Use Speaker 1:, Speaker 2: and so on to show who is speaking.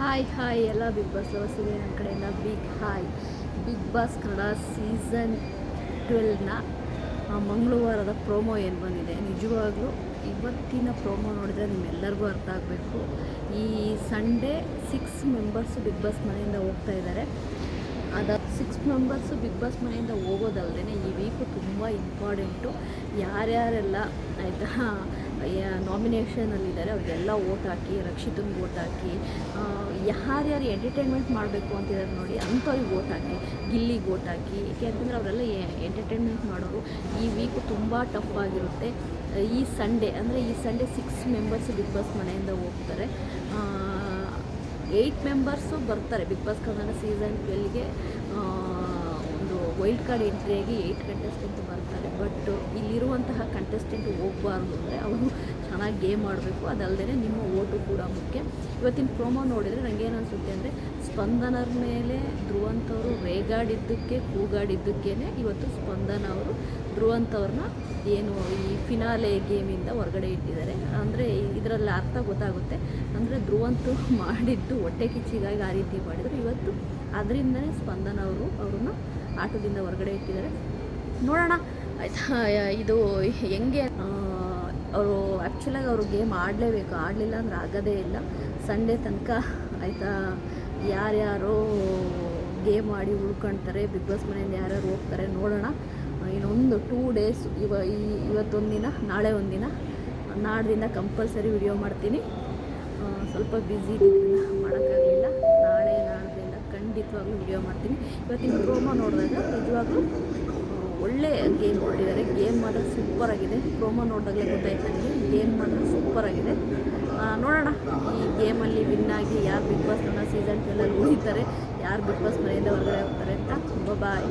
Speaker 1: Hi hi ಎಲ್ಲ Bigg Boss ಲವರ್ಸಿಗೆ ನನ್ನ ಕಡೆಯಿಂದ. Big hi Bigg Boss Kannada season ಟ್ವೆಲ್ನ ಮಂಗಳವಾರದ ಪ್ರೋಮೋ ಏನು ಬಂದಿದೆ? ನಿಜವಾಗ್ಲೂ ಇವತ್ತಿನ ಪ್ರೋಮೋ ನೋಡಿದರೆ ನಿಮ್ಮೆಲ್ಲರಿಗೂ ಅರ್ಥ ಆಗಬೇಕು. ಈ Sunday six members Bigg Boss ಮನೆಯಿಂದ ಹೋಗ್ತಾ ಇದ್ದಾರೆ. ಅದ ಸಿಕ್ಸ್ ಮೆಂಬರ್ಸು ಬಿಗ್ ಬಾಸ್ ಮನೆಯಿಂದ ಹೋಗೋದಲ್ಲದೆ ಈ ವೀಕು ತುಂಬ ಇಂಪಾರ್ಟೆಂಟು ಯಾರ್ಯಾರೆಲ್ಲ, ಆಯಿತಾ ನಾಮಿನೇಷನಲ್ಲಿದ್ದಾರೆ ಅವ್ರಿಗೆಲ್ಲ ಓಟ್ ಹಾಕಿ, ರಕ್ಷಿತಂಗೆ ಓಟ್ ಹಾಕಿ ಯಾರ್ಯಾರು ಎಂಟರ್ಟೈನ್ಮೆಂಟ್ ಮಾಡಬೇಕು ಅಂತಿದ್ದಾರೆ ನೋಡಿ, ಅಂಥವ್ರಿಗೆ ಓಟ್ ಹಾಕಿ, ಗಿಲ್ಲಿಗೆ ಓಟ್ ಹಾಕಿ ಏಕೆ ಅಂತಂದರೆ ಅವರೆಲ್ಲ ಎಂಟರ್ಟೈನ್ಮೆಂಟ್ ಮಾಡೋರು. ಈ ವೀಕು ತುಂಬ ಟಫ್ ಆಗಿರುತ್ತೆ. ಈ ಸಂಡೇ ಅಂದರೆ ಈ Sunday six members Bigg Boss ಮನೆಯಿಂದ ಹೋಗ್ತಾರೆ. ಏಯ್ಟ್ ಮೆಂಬರ್ಸು ಬರ್ತಾರೆ. ಬಿಗ್ ಬಾಸ್ ಕನ್ನಡ ಸೀಸನ್ ಟ್ವೆಲ್ಗೆ ಒಂದು ವೈಲ್ಡ್ ಕಾರ್ಡ್ ಎಂಟ್ರಿಯಾಗಿ ಏಯ್ಟ್ ಕಂಟೆಸ್ಟೆಂಟ್ ಬರ್ತಾರೆ. ಬಟ್ ಇಲ್ಲಿರುವಂತಹ ಕಂಟೆಸ್ಟೆಂಟ್ ಹೋಗಬಾರ್ದು ಅಂದರೆ ಅವರು ಚೆನ್ನಾಗಿ ಗೇಮ್ ಆಡಬೇಕು ಅದಲ್ಲದೆ ನಿಮ್ಮ ಓಟು ಕೂಡ ಮುಖ್ಯ. ಇವತ್ತಿನ ಪ್ರೋಮೋ ನೋಡಿದರೆ ನನಗೇನು ಅನಿಸುತ್ತೆ ಅಂದರೆ ಸ್ಪಂದನರ ಮೇಲೆ ಧ್ರುವಂತವರು ರೇಗಾಡಿದ್ದಕ್ಕೆ ಕೂಗಾಡಿದ್ದಕ್ಕೇ ಇವತ್ತು ಸ್ಪಂದನ ಅವರು ಧ್ರುವಂತವ್ರನ್ನ ಏನು ಈ ಫಿನಾಲೆ ಗೇಮಿಂದ ಹೊರಗಡೆ ಇಟ್ಟಿದ್ದಾರೆ. ಅಂದರೆ ಇದರಲ್ಲಿ ಅರ್ಥ ಗೊತ್ತಾಗುತ್ತೆ. ಅಂದರೆ ಧ್ರುವಂತು ಮಾಡಿದ್ದು ಹೊಟ್ಟೆ ಕಿಚ್ಚಿಗಾಗಿ ಆ ರೀತಿ ಮಾಡಿದರು. ಇವತ್ತು ಅದರಿಂದನೇ ಸ್ಪಂದನ ಅವರು ಅವ್ರನ್ನ ಆಟದಿಂದ ಹೊರಗಡೆ ಇಟ್ಟಿದ್ದಾರೆ. ನೋಡೋಣ. ಆಯಿತಾ, ಇದು ಹೆಂಗೆ? ಅವರು ಆ್ಯಕ್ಚುಲಾಗಿ ಅವರು ಗೇಮ್ ಆಡಲೇಬೇಕು. ಆಡಲಿಲ್ಲ ಅಂದ್ರೆ ಆಗೋದೇ ಇಲ್ಲ. ಸಂಡೇ ತನಕ ಆಯಿತಾ, ಯಾರ್ಯಾರೋ ಗೇಮ್ ಆಡಿ ಉಳ್ಕೊಳ್ತಾರೆ ಬಿಗ್ ಬಾಸ್ ಮನೆಯಿಂದ ಯಾರ್ಯಾರು ಹೋಗ್ತಾರೆ ನೋಡೋಣ. ಇನ್ನೊಂದು ಟೂ ಡೇಸ್ ಇವ, ಈ, ಇವತ್ತೊಂದು ದಿನ, ನಾಳೆ ಒಂದಿನ ದಿನ. ನಾಡ್ದಿಂದ ಕಂಪಲ್ಸರಿ ವಿಡಿಯೋ ಮಾಡ್ತೀನಿ. ಸ್ವಲ್ಪ ಬ್ಯುಸಿ ಇದ್ದಿದ್ದರಿಂದ ಮಾಡೋಕ್ಕಾಗಲಿಲ್ಲ. ನಾಳೆ ನಾಡ್ದಿಂದ ಖಂಡಿತವಾಗ್ಲೂ ವಿಡಿಯೋ ಮಾಡ್ತೀನಿ. ಇವತ್ತಿನ ಪ್ರೋಮೋ ನೋಡಿದಾಗ ನಿಜವಾಗ್ಲೂ ಒಳ್ಳೆ ಗೇಮ್ ಕೊಟ್ಟಿದ್ದಾರೆ ಗೇಮ್ ಮಾತ್ರ ಸೂಪರ್ ಆಗಿದೆ ಪ್ರೋಮೋ ನೋಡಿದಾಗಲೇ ಗೊತ್ತಾಯ್ತು ನನಗೆ. ಗೇಮ್ ಮಾತ್ರ ಸೂಪರ್ ಆಗಿದೆ ನೋಡೋಣ. ಈ ಗೇಮಲ್ಲಿ ವಿನ್ ಆಗಿ ಯಾರು ಬಿಗ್ ಬಾಸ್ ನನ್ನ ಸೀಸನ್ ಟ್ವೆಲ್ಲಲ್ಲಿ ಉಳಿತಾರೆ, ಯಾರು ಬಿಗ್ ಬಾಸ್ ಮನೆಯಿಂದ ಹೊರಗಡೆ ಹೋಗ್ತಾರೆ ಅಂತ. ಬಾಯ್